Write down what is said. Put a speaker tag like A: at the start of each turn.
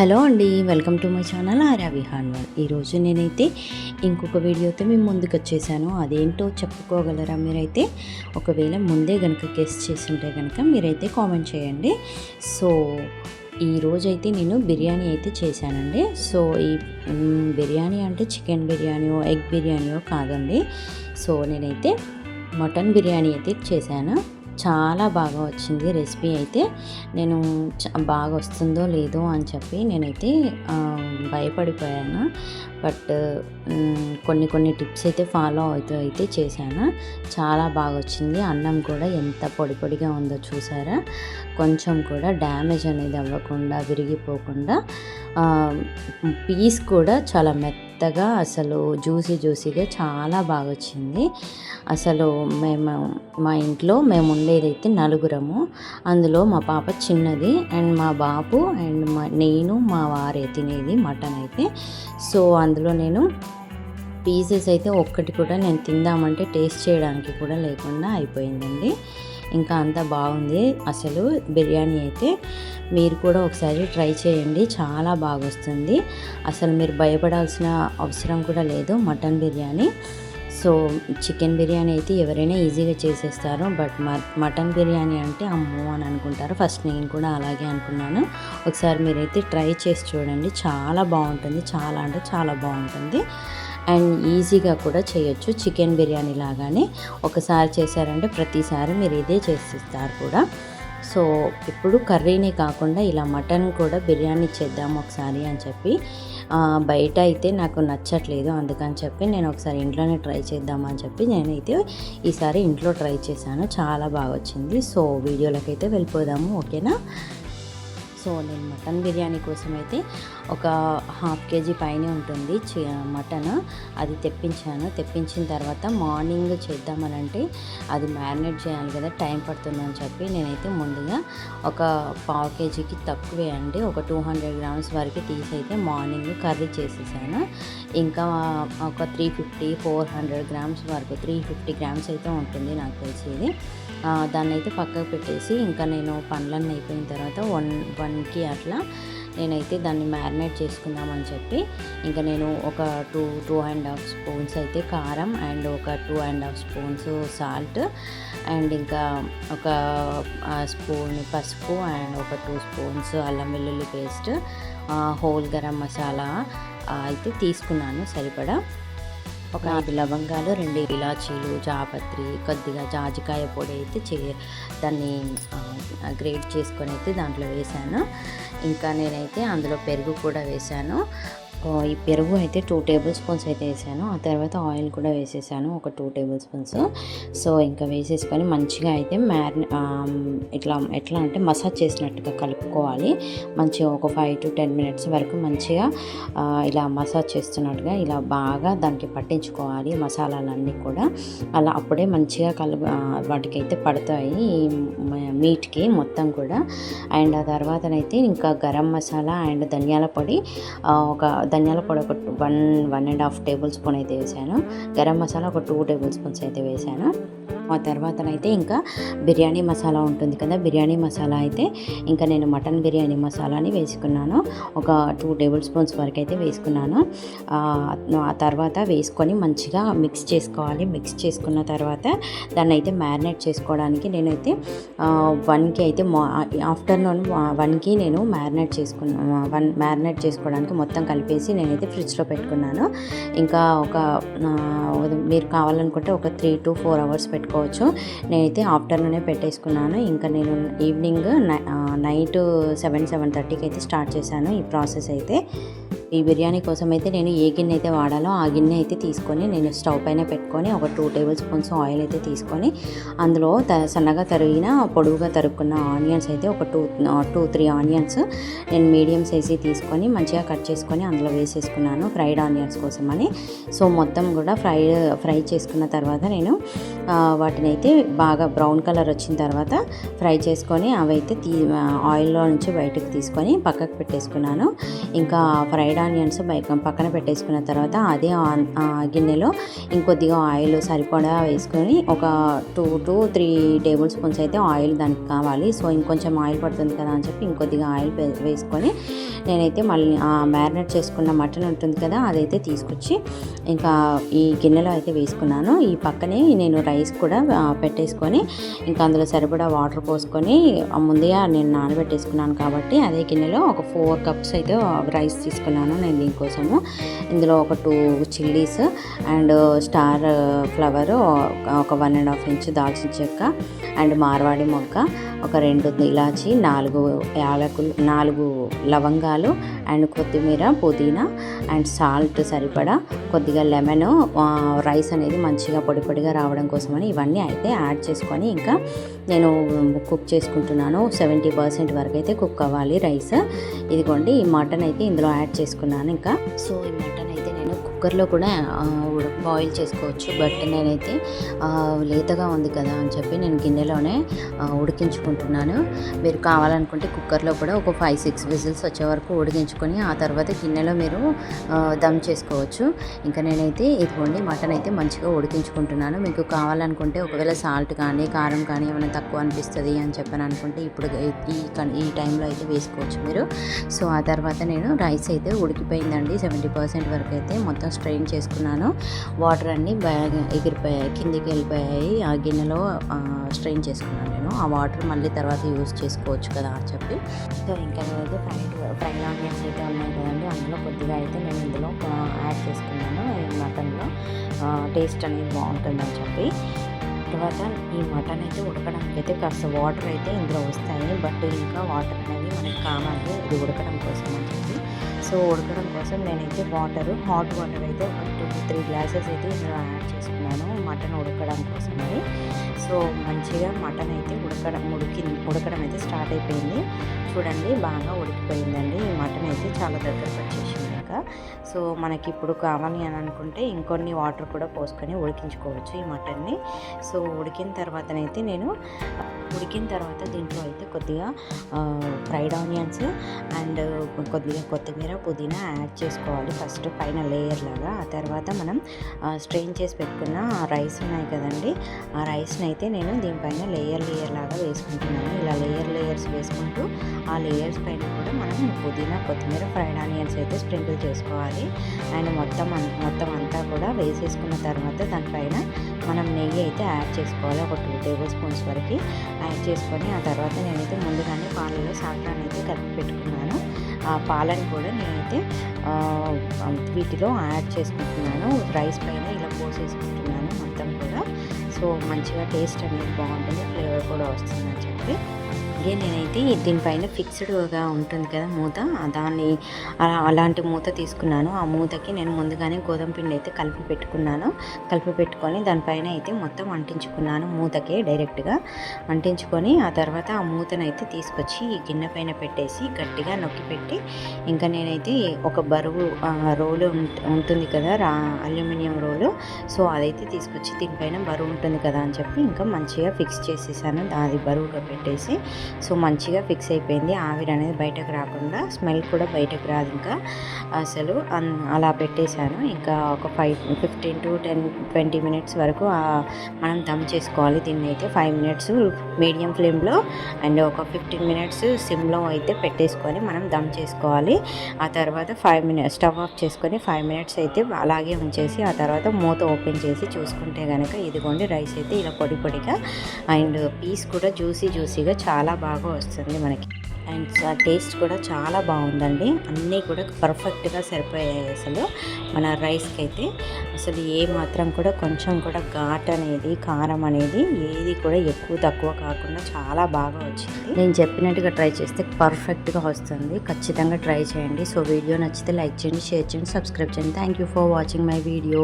A: Hello అండి welcome to my channel Arya విహాన్వల్ ఈరోజు నేనైతే ఇంకొక వీడియోతో మేము ముందుకు వచ్చేసాను. అదేంటో చెప్పుకోగలరా మీరైతే? ఒకవేళ ముందే కనుక గెస్ చేస్తుంటే కనుక మీరైతే కామెంట్ చేయండి. సో ఈ రోజైతే నేను బిర్యానీ అయితే చేశానండి. సో ఈ బిర్యానీ అంటే చికెన్ బిర్యానీయో ఎగ్ బిర్యానీయో కాదండి. సో నేనైతే మటన్ బిర్యానీ అయితే చేశాను. చాలా బాగా వచ్చింది రెసిపీ అయితే. నేను బాగా వస్తుందో లేదో అని చెప్పి నేనైతే భయపడిపోయాను. బట్ కొన్ని కొన్ని టిప్స్ అయితే ఫాలో అవుతూ అయితే చేశాను. చాలా బాగా వచ్చింది. అన్నం కూడా ఎంత పొడి పొడిగా ఉందో చూసారా? కొంచెం కూడా డ్యామేజ్ అనేది అవ్వకుండా విరిగిపోకుండా పీస్ కూడా చాలా మెత్త మెత్తగా అసలు జ్యూసీ జ్యూసీగా చాలా బాగా వచ్చింది అసలు మేము మా ఇంట్లో మేము ఉండేదైతే నలుగురము. అందులో మా పాప చిన్నది అండ్ మా బాబు అండ్ మా నేను మా వారే తినేది మటన్ అయితే. సో అందులో నేను పీసెస్ అయితే ఒక్కటి కూడా నేను తిందామంటే టేస్ట్ చేయడానికి కూడా లేకుండా అయిపోయిందండి. ఇంకా అంతా బాగుంది. అసలు బిర్యానీ అయితే మీరు కూడా ఒకసారి ట్రై చేయండి. చాలా బాగా వస్తుంది అసలు మీరు భయపడాల్సిన అవసరం కూడా లేదు. Mutton biryani. So chicken biryani అయితే ఎవరైనా ఈజీగా చేసేస్తారు. బట్ మటన్ బిర్యానీ అంటే అమ్మో అని అనుకుంటారు. ఫస్ట్ నేను కూడా అలాగే అనుకున్నాను. ఒకసారి మీరైతే ట్రై చేసి చూడండి. చాలా బాగుంటుంది. చాలా అంటే చాలా బాగుంటుంది. అండ్ ఈజీగా కూడా చేయొచ్చు చికెన్ బిర్యానీ లాగానే. ఒకసారి చేశారంటే ప్రతిసారి మీరు ఇదే చేసిస్తారు కూడా. సో ఇప్పుడు కర్రీనే కాకుండా ఇలా మటన్ కూడా బిర్యానీ చేద్దాం ఒకసారి అని చెప్పి బయట అయితే నాకు నచ్చట్లేదు అందుకని చెప్పి నేను ఒకసారి ఇంట్లోనే ట్రై చేద్దామని చెప్పి నేనైతే ఈసారి ఇంట్లో ట్రై చేశాను. చాలా బాగా వచ్చింది. సో వీడియోలకైతే వెళ్ళిపోదాము ఓకేనా? సో నేను మటన్ బిర్యానీ కోసం అయితే ఒక హాఫ్ కేజీ పైనే ఉంటుంది చి- మటన్. అది తెప్పించాను. తెప్పించిన తర్వాత మార్నింగ్ చేద్దామనంటే అది మ్యారినేట్ చేయాలి కదా టైం పడుతుందని చెప్పి నేనైతే ముందుగా ఒక పావు కేజీకి తక్కువే అండి. ఒక టూ హండ్రెడ్ గ్రామ్స్ వరకు తీసి అయితే మార్నింగ్ కర్రీ చేసేసాను. ఇంకా ఒక three fifty four hundred grams వరకు త్రీ ఫిఫ్టీ గ్రామ్స్ అయితే ఉంటుంది నాకు తెలిసి ఇది దాన్ని అయితే పక్కకు పెట్టేసి ఇంకా నేను పండ్లన్నీ అయిపోయిన తర్వాత వన్ వన్కి అట్లా నేనైతే దాన్ని మ్యారినేట్ చేసుకుందామని చెప్పి ఇంకా నేను ఒక two two and half spoons అయితే కారం అండ్ ఒక two and half spoons salt and ఇంకా ఒక స్పూన్ పసుపు అండ్ ఒక టూ స్పూన్స్ అల్లం వెల్లుల్లి పేస్ట్ హోల్ గరం మసాలా అయితే తీసుకున్నాను సరిపడా. ఒక ఐదు లవంగాలు రెండు ఇలాచీలు జాపత్రి కొద్దిగా జాజికాయ పొడి అయితే చే దాన్ని గ్రేట్ చేసుకొని అయితే దాంట్లో వేసాను ఇంకా నేనైతే అందులో పెరుగు కూడా వేసాను ఓ, ఈ పెరుగు అయితే టూ టేబుల్ స్పూన్స్ అయితే వేసాను. ఆ తర్వాత ఆయిల్ కూడా వేసేసాను ఒక టూ టేబుల్ స్పూన్స్. సో ఇంకా వేసేసుకొని మంచిగా అయితే మ్యారినే ఇట్లా ఎట్లా అంటే మసాజ్ చేసినట్టుగా కలుపుకోవాలి. మంచిగా ఒక ఫైవ్ టు టెన్ మినిట్స్ వరకు మంచిగా ఇలా మసాజ్ చేస్తున్నట్టుగా ఇలా బాగా దానికి పట్టించుకోవాలి మసాలాలన్నీ కూడా. అలా అప్పుడే మంచిగా కలుపు వాటికైతే పడతాయి ఈ మీట్కి మొత్తం కూడా. అండ్ ఆ తర్వాతనైతే ఇంకా గరం మసాలా అండ్ ధనియాల పొడి ఒక ధనియాల పొడి ఒక one one and half table spoon అయితే వేసాను. గరం మసాలా ఒక టూ టేబుల్ స్పూన్స్ అయితే వేసాను. ఆ తర్వాతనైతే ఇంకా బిర్యానీ మసాలా ఉంటుంది కదా బిర్యానీ మసాలా అయితే ఇంకా నేను మటన్ బిర్యానీ మసాలాని వేసుకున్నాను. ఒక టూ టేబుల్ స్పూన్స్ వరకు అయితే వేసుకున్నాను. ఆ తర్వాత వేసుకొని మంచిగా మిక్స్ చేసుకోవాలి. మిక్స్ చేసుకున్న తర్వాత దాన్ని అయితే మ్యారినేట్ చేసుకోవడానికి నేనైతే వన్కి అయితే మా ఆఫ్టర్నూన్ వన్కి నేను మ్యారినేట్ చేసుకున్నాను వన్ మ్యారినేట్ చేసుకోవడానికి మొత్తం కలిపేసి నేనైతే ఫ్రిడ్జ్లో పెట్టుకున్నాను. ఇంకా ఒక మీరు కావాలనుకుంటే ఒక త్రీ టు ఫోర్ అవర్స్ పెట్టుకో పెట్టుకోవచ్చు. నేనైతే ఆఫ్టర్నూనే పెట్టేసుకున్నాను. ఇంకా నేను ఈవినింగ్ నైట్ సెవెన్ సెవెన్ థర్టీకి అయితే స్టార్ట్ చేశాను ఈ ప్రాసెస్ అయితే. ఈ బిర్యానీ కోసం అయితే నేను ఏ గిన్నె అయితే వాడాలో ఆ గిన్నె అయితే తీసుకొని నేను స్టవ్ పైన పెట్టుకొని ఒక టూ టేబుల్ స్పూన్స్ ఆయిల్ అయితే తీసుకొని అందులో త సన్నగా తరిగిన పొడుగుగా తరుక్కున్న ఆనియన్స్ అయితే ఒక టూ టూ త్రీ ఆనియన్స్ నేను మీడియం సైజీ తీసుకొని మంచిగా కట్ చేసుకొని అందులో వేసేసుకున్నాను ఫ్రైడ్ ఆనియన్స్ కోసమని. సో మొత్తం కూడా ఫ్రై ఫ్రై చేసుకున్న తర్వాత నేను వాటిని అయితే బాగా బ్రౌన్ కలర్ వచ్చిన తర్వాత ఫ్రై చేసుకొని అవైతే తీ ఆయిల్లో నుంచి బయటకు తీసుకొని పక్కకు పెట్టేసుకున్నాను. ఇంకా ఫ్రైడ్ ఆనియన్స్ పక్కన పెట్టేసుకున్న తర్వాత అదే ఆ గిన్నెలో ఇంకొద్దిగా ఆయిల్ సరిపడా వేసుకొని ఒక two to three table spoons అయితే ఆయిల్ దానికి కావాలి. సో ఇంకొంచెం ఆయిల్ పడుతుంది కదా అని చెప్పి ఇంకొద్దిగా ఆయిల్ వేసుకొని నేనైతే మళ్ళీ మ్యారినేట్ చేసుకున్న మటన్ ఉంటుంది కదా అదైతే తీసుకొచ్చి ఇంకా ఈ గిన్నెలో అయితే వేసుకున్నాను. ఈ పక్కనే నేను రైస్ కూడా పెట్టేసుకొని ఇంకా అందులో సరిపడా వాటర్ పోసుకొని ముందుగా నేను నానబెట్టేసుకున్నాను కాబట్టి అదే గిన్నెలో ఒక ఫోర్ కప్స్ అయితే రైస్ తీసుకున్నాను. నేను దీనికోసము. ఇందులో ఒక two chillies and star flower ఒక వన్ అండ్ హాఫ్ ఇంచ్ దాల్చిన చెక్క అండ్ మార్వాడి మొగ్గ ఒక రెండు ఇలాచి నాలుగు యాలకులు నాలుగు లవంగాలు అండ్ కొత్తిమీర పుదీనా అండ్ సాల్ట్ సరిపడా కొద్దిగా లెమన్ రైస్ అనేది మంచిగా పొడి పొడిగా రావడం కోసమని ఇవన్నీ అయితే యాడ్ చేసుకొని ఇంకా నేను కుక్ చేసుకుంటున్నాను. సెవెంటీ పర్సెంట్ వరకు అయితే కుక్ అవ్వాలి రైస్. ఇదిగోండి ఈ మటన్ అయితే ఇందులో యాడ్ చేసుకున్నాను ఇంకా. సో ఈ మటన్ కుక్కర్లో కూడా బాయిల్ చేసుకోవచ్చు. బట్ నేనైతే లేతగా ఉంది కదా అని చెప్పి నేను గిన్నెలోనే ఉడికించుకుంటున్నాను. మీరు కావాలనుకుంటే కుక్కర్లో కూడా ఒక ఫైవ్ సిక్స్ విజిల్స్ వచ్చే వరకు ఉడికించుకొని ఆ తర్వాత గిన్నెలో మీరు దమ్ చేసుకోవచ్చు. ఇంకా నేనైతే ఇదిగోండి మటన్ అయితే మంచిగా ఉడికించుకుంటున్నాను. మీకు కావాలనుకుంటే ఒకవేళ సాల్ట్ కానీ కారం కానీ ఏమైనా తక్కువ అనిపిస్తుంది అని చెప్పని అనుకుంటే ఇప్పుడు ఈ ఈ టైంలో అయితే వేసుకోవచ్చు మీరు. సో ఆ తర్వాత నేను రైస్ అయితే ఉడికిపోయిందండి. సెవెంటీ పర్సెంట్ వరకు అయితే మొత్తం స్ట్రెయిన్ చేసుకున్నాను. వాటర్ అన్నీ బాగా ఎగిరిపోయాయి కిందికి వెళ్ళిపోయాయి. ఆ గిన్నెలో స్ట్రెయిన్ చేసుకున్నాను నేను. ఆ వాటర్ మళ్ళీ తర్వాత యూజ్ చేసుకోవచ్చు కదా అని చెప్పి. సో ఇంకా అయితే ఫ్రైడ్ ఫ్రైడ్ ఆనియన్స్ అయితే ఉన్నాయి కదండి అందులో కొద్దిగా అయితే నేను ఇందులో యాడ్ చేసుకున్నాను మటన్లో. టేస్ట్ అనేది బాగుంటుందని చెప్పి. తర్వాత ఈ మటన్ అయితే ఉడకడానికి అయితే కాస్త వాటర్ అయితే ఇందులో వస్తాయి. బట్ ఇంకా వాటర్ అనేది మనకి కావాలి. ఇది ఉడకడం కోసం అని చెప్పి. సో ఉడకడం కోసం నేనైతే వాటర్ హాట్ వాటర్ అయితే ఒక టూ త్రీ గ్లాసెస్ అయితే ఇందులో యాడ్ చేసుకున్నాను. మటన్ ఉడకడం కోసమని. సో మంచిగా మటన్ అయితే ఉడకడం ఉడికి ఉడకడం అయితే స్టార్ట్ అయిపోయింది. చూడండి బాగా ఉడికిపోయిందండి. ఈ మటన్ అయితే చాలా దగ్గరకు వచ్చేసింది ఇంకా. సో మనకి ఇప్పుడు కావాలి అని అనుకుంటే ఇంకొన్ని వాటర్ కూడా పోసుకొని ఉడికించుకోవచ్చు ఈ మటన్ని. సో ఉడికిన తర్వాతనైతే నేను ఉడికిన తర్వాత దీంట్లో అయితే కొద్దిగా ఫ్రైడ్ ఆనియన్స్ అండ్ కొద్దిగా కొత్తిమీర పుదీనా యాడ్ చేసుకోవాలి ఫస్ట్ పైన లేయర్ లాగా. ఆ తర్వాత మనం స్ట్రెయిన్ చేసి పెట్టుకున్న రైస్ ఉన్నాయి కదండి ఆ రైస్ని అయితే నేను దీనిపైన లేయర్ లేయర్ లాగా వేసుకుంటున్నాను. ఇలా లేయర్ లేయర్స్ వేసుకుంటూ ఆ లేయర్స్ పైన కూడా మనం పుదీనా కొత్తిమీర ఫ్రైడ్ ఆనియన్స్ అయితే స్ప్రింకిల్ చేసుకోవాలి. అండ్ మొత్తం అన్- మొత్తం అంతా కూడా వేసేసుకున్న తర్వాత దానిపైన మనం నెయ్యి అయితే యాడ్ చేసుకోవాలి ఒక టూ టేబుల్ స్పూన్స్ వరకు యాడ్ చేసుకొని ఆ తర్వాత నేనైతే ముందుగానే పాలలో సాఫ్రాన్ అయితే కలిపి పెట్టుకున్నాను. ఆ పాలను కూడా నేనైతే వీటిలో యాడ్ చేసుకుంటున్నాను. రైస్ పైన ఇలా పోసేసుకుంటున్నాను మొత్తం కూడా. సో మంచిగా టేస్ట్ అనేది బాగుంటుంది ఫ్లేవర్ కూడా వస్తుందని చెప్పి. అలాగే నేనైతే దీనిపైన ఫిక్స్డ్గా ఉంటుంది కదా మూత. దాన్ని అలాంటి మూత తీసుకున్నాను. ఆ మూతకి నేను ముందుగానే గోధుమ పిండి అయితే కలిపి పెట్టుకున్నాను. కలిపి పెట్టుకొని దానిపైన అయితే మొత్తం అంటించుకున్నాను మూతకే డైరెక్ట్గా. అంటించుకొని ఆ తర్వాత ఆ మూతను అయితే తీసుకొచ్చి ఈ గిన్నె పైన పెట్టేసి గట్టిగా నొక్కి పెట్టి ఇంకా నేనైతే ఒక బరువు రోలు ఉంటుంది కదా రా అల్యూమినియం రోలు. సో అదైతే తీసుకొచ్చి దీనిపైన బరువు ఉంటుంది కదా అని చెప్పి ఇంకా మంచిగా ఫిక్స్ చేసేసాను. అది బరువుగా పెట్టేసి సో మంచిగా ఫిక్స్ అయిపోయింది. ఆవిరి అనేది బయటకు రాకుండా స్మెల్ కూడా బయటకు రాదు ఇంకా. అసలు అలా పెట్టేశాను. ఇంకా ఒక five fifteen to ten twenty minutes వరకు మనం దమ్ చేసుకోవాలి. దీన్ని అయితే ఫైవ్ మినిట్స్ మీడియం ఫ్లేమ్లో అండ్ ఒక ఫిఫ్టీన్ మినిట్స్ సిమ్లో అయితే పెట్టేసుకొని మనం దమ్ చేసుకోవాలి. ఆ తర్వాత ఫైవ్ మినిట్స్ స్టవ్ ఆఫ్ చేసుకొని ఫైవ్ మినిట్స్ అయితే అలాగే ఉంచేసి ఆ తర్వాత మూత ఓపెన్ చేసి చూసుకుంటే కనుక ఇదిగోండి రైస్ అయితే ఇలా పొడి పొడిగా అండ్ పీస్ కూడా జ్యూసీ జ్యూసీగా చాలా బాగా వస్తుంది మనకి. అండ్ టేస్ట్ కూడా చాలా బాగుందండి. అన్నీ కూడా పర్ఫెక్ట్గా సరిపోయాయి అసలు మన రైస్కి అయితే అసలు ఏ మాత్రం కూడా కొంచెం కూడా ఘాట్ అనేది కారం అనేది ఏది కూడా ఎక్కువ తక్కువ కాకుండా చాలా బాగా వచ్చింది. నేను చెప్పినట్టుగా ట్రై చేస్తే పర్ఫెక్ట్గా వస్తుంది. ఖచ్చితంగా ట్రై చేయండి. సో వీడియో నచ్చితే లైక్ చేయండి షేర్ చేయండి సబ్స్క్రైబ్ చేయండి. Thank you for watching my video